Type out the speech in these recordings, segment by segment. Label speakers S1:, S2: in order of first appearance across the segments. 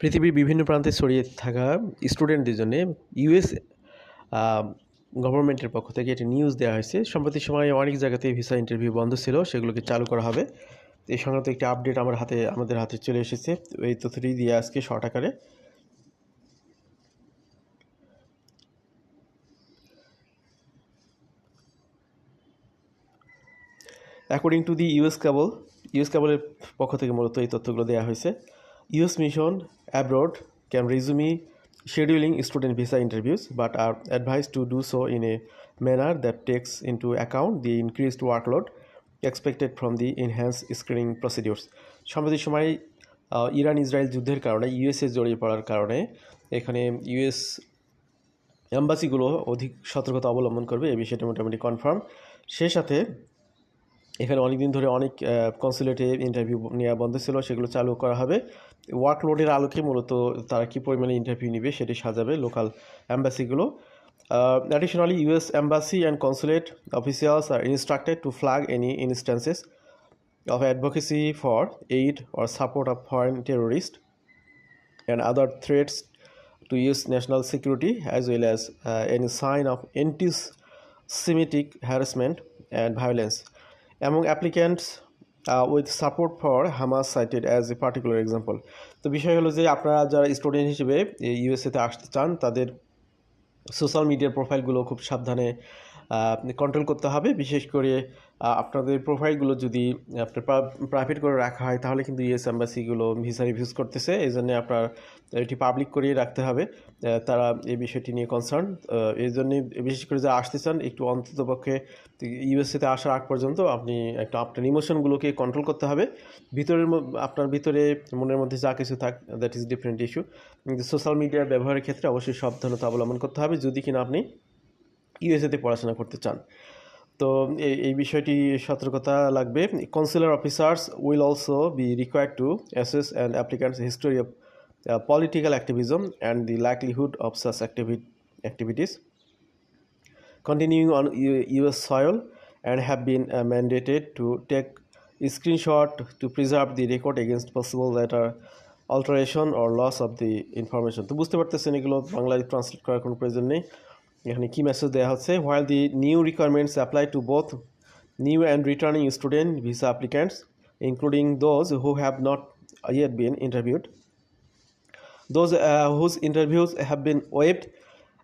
S1: পৃথিবীর বিভিন্ন প্রান্তে ছড়িয়ে থাকা স্টুডেন্টদের জন্য ইউএস গভর্নমেন্টের পক্ষ থেকে একটি নিউজ দেওয়া হয়েছে। সম্প্রতি সময়ে অনেক জায়গাতে ভিসা ইন্টারভিউ বন্ধ ছিল, সেগুলোকে চালু করা হবে। এই সংক্রান্ত একটি আপডেট আমার হাতে, আমাদের হাতে চলে এসেছে। এই তথ্যটি দিয়ে আজকে শর্ট আকারে। According to the US cable US কেবলের পক্ষ থেকে মূলত এই তথ্যগুলো দেওয়া হয়েছে। US mission abroad can resume scheduling student visa interviews but are advise to do so in a manner that takes into account the increased workload expected from the enhance screening procedures সম্প্রতি সময় Iran Israel যুদ্ধের কারণে, USA জড়িয়ে পড়ার কারণে এখানে US অ্যাম্বাসিগুলো অধিক সতর্কতা অবলম্বন করবে এই বিষয়টি মোটামুটি কনফার্ম সেই সাথে এখানে অনেক দিন ধরে অনেক কনসুলেটে ইন্টারভিউ নেওয়া বন্ধ ছিল সেগুলো চালু করা হবে ওয়ার্কলোডের আলোকে মূলত তারা কী পরিমাণে ইন্টারভিউ নেবে সেটি সাজাবে local অ্যাম্বাসিগুলো additionally US embassy and consulate officials are instructed to flag any instances of advocacy for aid or support of foreign terrorists and other threats to US national security, as well as uh, any sign of anti-Semitic harassment and violence. এবং applicants with support for Hamas cited as a particular example তো বিষয় হলো যে আপনারা যারা student হিসেবে ইউএসএতে আসতে চান, তাদের সোশ্যাল মিডিয়ার প্রোফাইলগুলো খুব সাবধানে কন্ট্রোল করতে হবে। বিশেষ করে আপনাদের প্রোফাইলগুলো যদি আপনার প্রাইভেট করে রাখা হয়, তাহলে কিন্তু ইউএস অ্যাম্বাসিগুলো ভিসা রিভিউজ করতেছে। এই জন্য আপনার এটি পাবলিক করিয়ে রাখতে হবে। তারা এই বিষয়টি নিয়ে কনসার্ন এই জন্যে বিশেষ করে যা আসতে চান, একটু অন্ততপক্ষে ইউএসএতে আসার আগ পর্যন্ত আপনি একটা আপনার ইমোশনগুলোকে কন্ট্রোল করতে হবে। ভিতরের আপনার ভিতরে মনের মধ্যে যা কিছু থাক that is different issue social মিডিয়ার ব্যবহারের ক্ষেত্রে অবশ্যই সাবধানতা অবলম্বন করতে হবে। যদি কিনা আপনি ইউএসএতে পড়াশোনা করতে চান। তো এই বিষয়টি সতর্কতা লাগবে। Consular officers will also be required to assess and applicants history of political activism and the likelihood of such activities continuing on soil and have been uh, mandated to take a screenshot to preserve the record against possible later alteration or loss of the information তো বুঝতে পারতেছেন এগুলো বাংলায় translate করার কোনো প্রয়োজন নেই। এখানে কি মেসেজ দেওয়া হচ্ছে while the new requirements apply to both new and returning student visa applicants including those who have not yet been interviewed those uh, whose interviews have been waived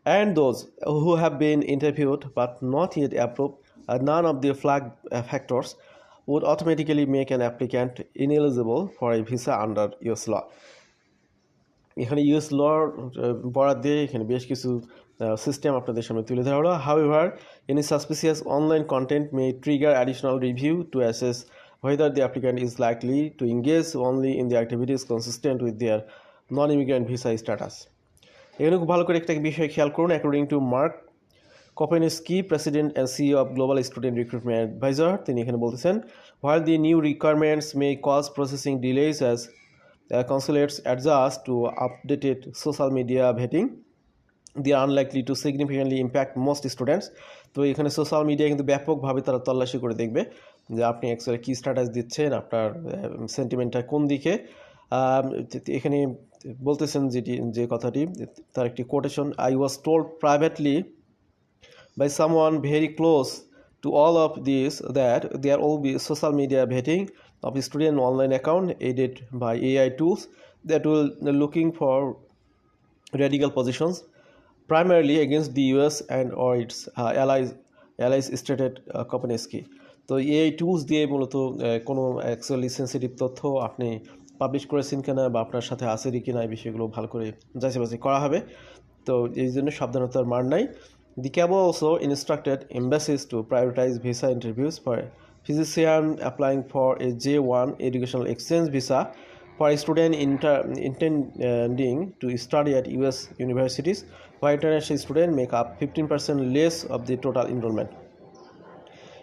S1: and those who have been interviewed but not yet approved, uh, none of the flag uh, factors would automatically make an applicant ineligible for a visa under US law. এখানে US লর বরাদ দিয়ে এখানে বেশ কিছু system আপনাদের সামনে তুলে ধরা হলো however any suspicious online content may trigger additional review to assess whether the applicant is likely to engage only in the activities consistent with their non-immigrant visa status. এখানে খুব ভালো করে একটা বিষয় খেয়াল করুন according to Mark Kopenski president and CEO of global student recruitment advisor তিনি এখানে বলতেছেন while the new requirements may cause processing delays as consulates adjust to updated social media vetting they are unlikely to significantly impact most students তো এখানে social media কিন্তু ব্যাপকভাবে তারা তল্লাশি করে দেখবে যে আপনি অ্যাকচুয়ালি কী স্ট্যাটাস দিচ্ছেন, আপনার সেন্টিমেন্টটা কোন দিকে। এখানে বলতেছেন যেটি যে কথাটি, তার একটি quotation I was told privately by some one very close to all of this that they are all social media vetting of student online account aided by AI tools that will looking for radical positions primarily against the US and or its uh, allies allies stated uh, Kopenesky তো এই tools দিয়ে মূলত কোনো actually sensitive তথ্য আপনি publish করেছেন কিনা বা আপনার সাথে আছে কিনা এই বিষয়গুলো ভালো করে যাচাই বাছাই করা হবে তো এই জন্য সাবধানতার মার নাই The CABO also instructed embassies to prioritize visa interviews for physician applying for a J1 educational exchange visa for a student inter- intending to study at US universities, while international students make up 15% less of the total enrollment.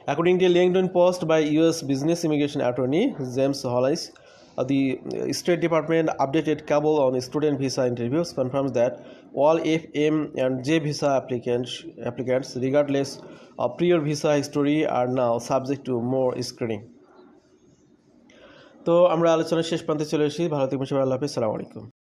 S1: According to a LinkedIn post by US Business Immigration Attorney James Hollis, uh, the uh, State Department updated Kabul on student visa interviews confirms that all F, M, and J visa applicants, applicants, regardless of prior visa history, are now subject to more screening. তো আমরা আলোচনার শেষ প্রান্তে চলে এসেছি। ভারতীয় মুসিব আল্লাহ হাফিজ। সালাম আলাইকুম।